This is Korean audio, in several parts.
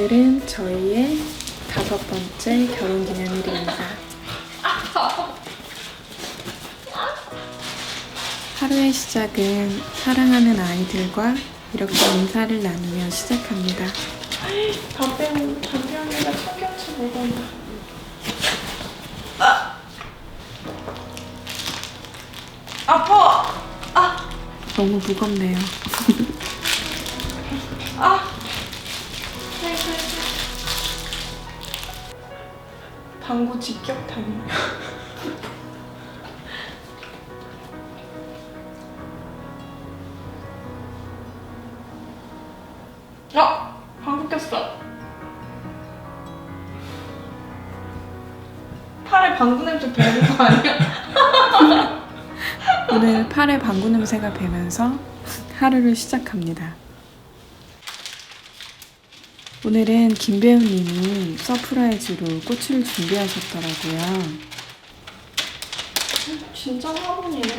오늘은 저희의 다섯 번째 결혼 기념일입니다. 하루의 시작은 사랑하는 아이들과 이렇게 인사를 나누며 시작합니다. 담배, 담배 언니가 청경채 먹었나? 아파! 너무 무겁네요. 방구 직격탄이에요. 어! 방구 꼈어. 팔에 방구 냄새 배는 거 아니야? 오늘 팔에 방구 냄새가 배면서 하루를 시작합니다. 오늘은 김 배우님이 서프라이즈로 꽃을 준비하셨더라고요. 진짜 화분이네.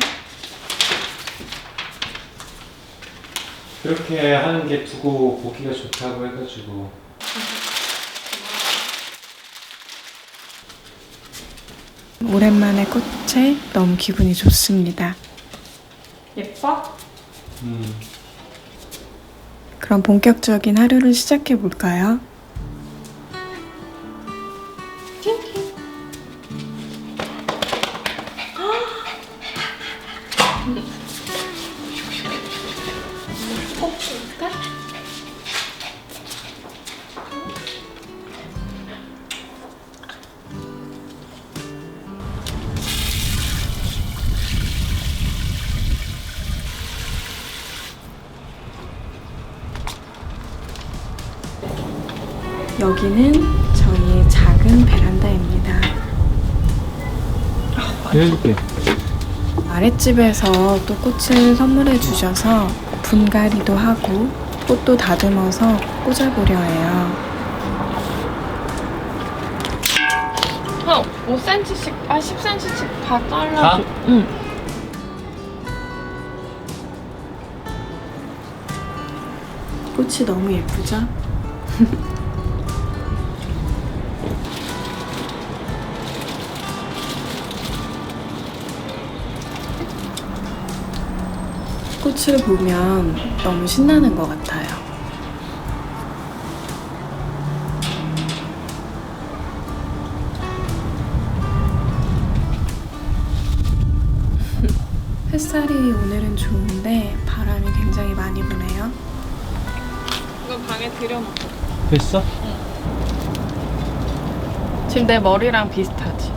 그렇게 하는 게 두고 보기가 좋다고 해가지고 오랜만에 꽃에 너무 기분이 좋습니다. 예뻐? 음, 그럼 본격적인 하루를 시작해 볼까요? 여기는 저희의 작은 베란다입니다. 해줄게 아랫집에서 또 꽃을 선물해 주셔서 분갈이도 하고 꽃도 다듬어서 꽂아보려 해요. 형, 5cm씩, 아, 10cm씩 다 잘라줘. 다? 응. 꽃이 너무 예쁘죠? 꽃을 보면 너무 신나는 것 같아요. 햇살이 오늘은 좋은데 바람이 굉장히 많이 부네요. 이거 방에 들여놓고. 됐어? 지금 내 머리랑 비슷하지?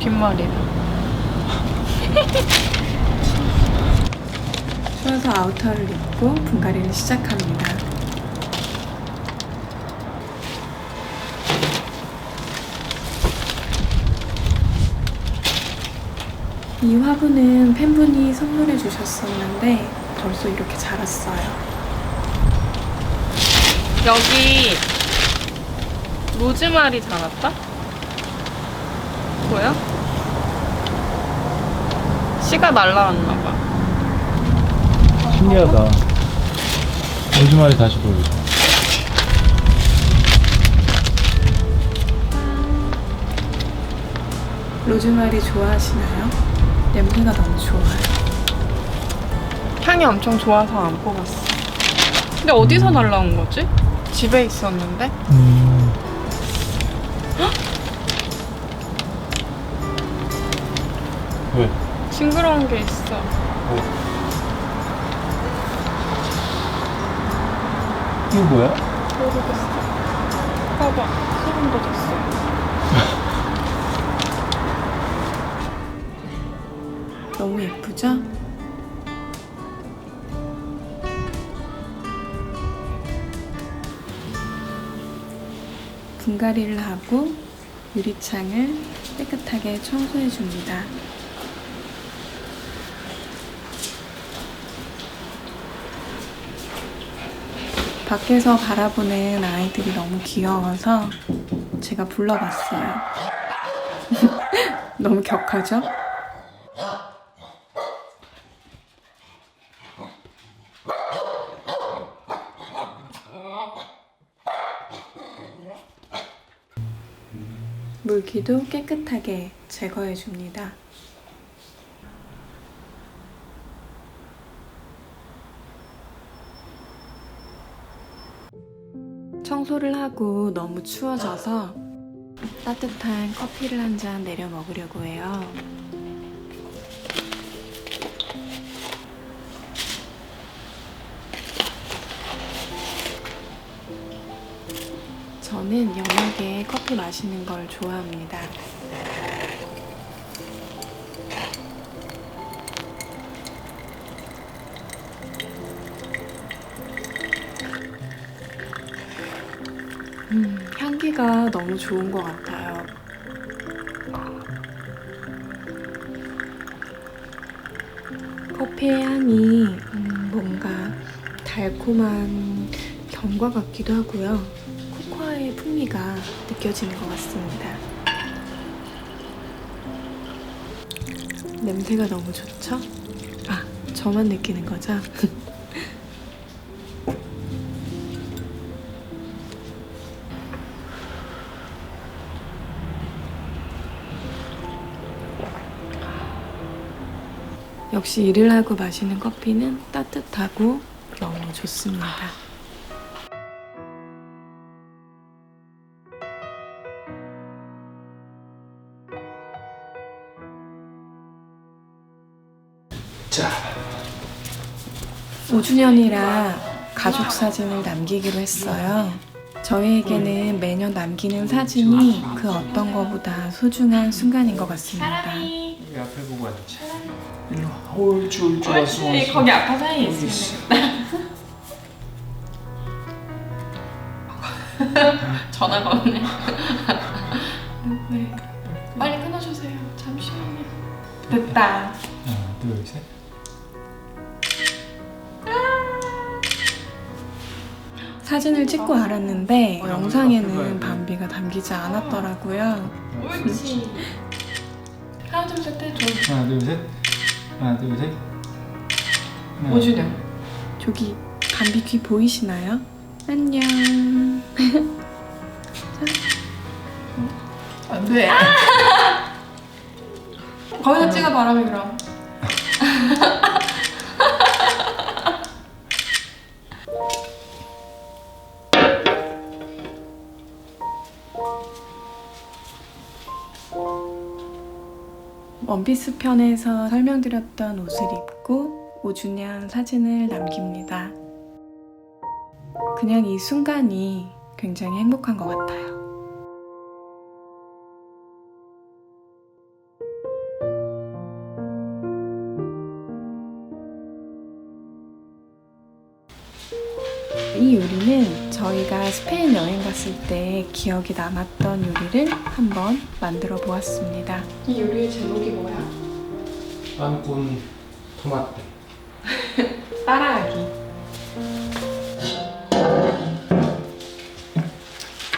뒷머리랑. 추워서 아우터를 입고 분갈이를 시작합니다. 이 화분은 팬분이 선물해 주셨었는데 벌써 이렇게 자랐어요. 여기 로즈마리 자랐다? 보여? 씨가 날라왔나봐. 신기하다 오주말이 다시 보여줘 로즈마리 좋아하시나요? 냄새가 너무 좋아요. 향이 엄청 좋아서 안 뽑았어. 근데 어디서 날라온 거지? 집에 있었는데? 음. 왜? 징그러운 게 있어. 이거 뭐야? 모르겠어. 봐봐. 소름 돋았어. 너무 예쁘죠? 분갈이를 하고 유리창을 깨끗하게 청소해 줍니다. 밖에서 바라보는 아이들이 너무 귀여워서 제가 불러봤어요. 너무 격하죠? 물기도 깨끗하게 제거해 줍니다. 청소를 하고 너무 추워져서 따뜻한 커피를 한 잔 내려 먹으려고 해요. 저는 연하게 커피 마시는 걸 좋아합니다. 향기가 너무 좋은 것 같아요. 커피의 향이 음, 뭔가 달콤한 견과 같기도 하고요. 코코아의 풍미가 느껴지는 것 같습니다. 냄새가 너무 좋죠? 아, 저만 느끼는 거죠? 역시 일을 하고 마시는 커피는 따뜻하고 너무 좋습니다. 자 5주년이라 가족 사진을 남기기로 했어요. 저희에게는 매년 남기는 사진이 그 어떤 것보다 소중한 순간인 것 같습니다. 여기 앞에 보고 앉자 일로 와 옳지 옳지 왔어 왔어 거기 아까 사이에 여기 있으면 있어. 전화가 오네. 네. 빨리 끊어주세요. 잠시만요. 됐다. 하나 둘 셋 사진을 찍고 알았는데 영상에는 밤비가 담기지 않았더라고요. 옳지. 하나 둘 셋 해줘. 하나 둘 셋 하나 둘셋 5주년. 저기 밤비 귀 보이시나요? 안녕. 안 돼. 거기서 찍어 바람이 그럼. 원피스 편에서 설명드렸던 옷을 입고 5주년 사진을 남깁니다. 그냥 이 순간이 굉장히 행복한 것 같아요. 저희가 스페인 여행 갔을 때 기억이 남았던 요리를 한번 만들어 보았습니다. 이 요리의 제목이 뭐야? 빵꾼 토마토 따라하기.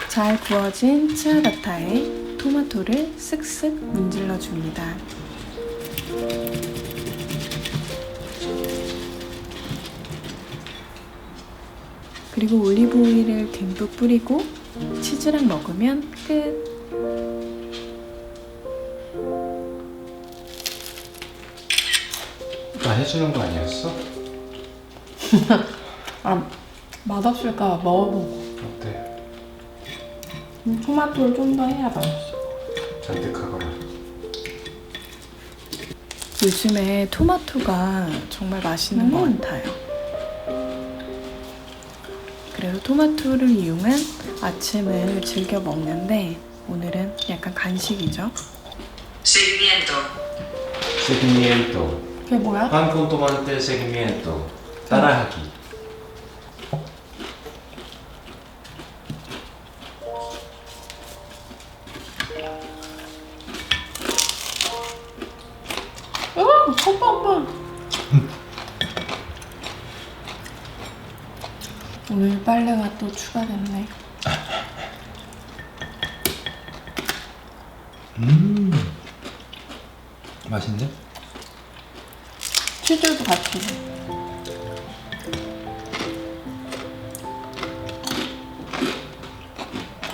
잘 구워진 치아바타에 토마토를 쓱쓱 문질러 줍니다. 그리고 올리브 오일을 듬뿍 뿌리고 치즈랑 먹으면 끝. 나 해주는 거 아니었어? 아 맛없을까 먹어보고. 어때? 음, 토마토를 좀 더 해야 맛있어. 잔뜩 하거나 요즘에 토마토가 정말 맛있는 것 음. 같아요. 그래서 토마토를 이용한 아침을 즐겨 먹는데 오늘은 약간 간식이죠. Seguimiento. 세기미엔토 그게 뭐야? 빵꾼 토마토 세기미엔토 따라하기 노래가 또 추가됐네. 음 맛있네. 치즈도 같이.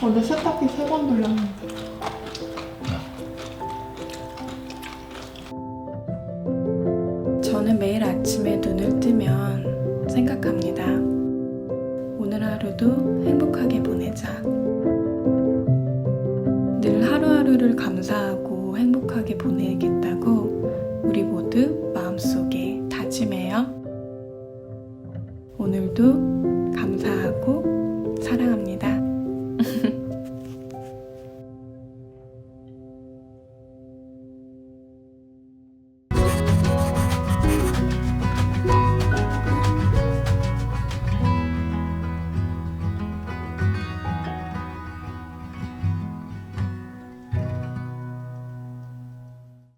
어제 세탁기 세 번 돌렸는데. 저는 매일 아침에 눈을 뜨면 생각합니다. 오늘 하루도 행복하게 보내자. 늘 하루하루를 감사하고 행복하게 보내겠다고 우리 모두 마음속에 다짐해요. 오늘도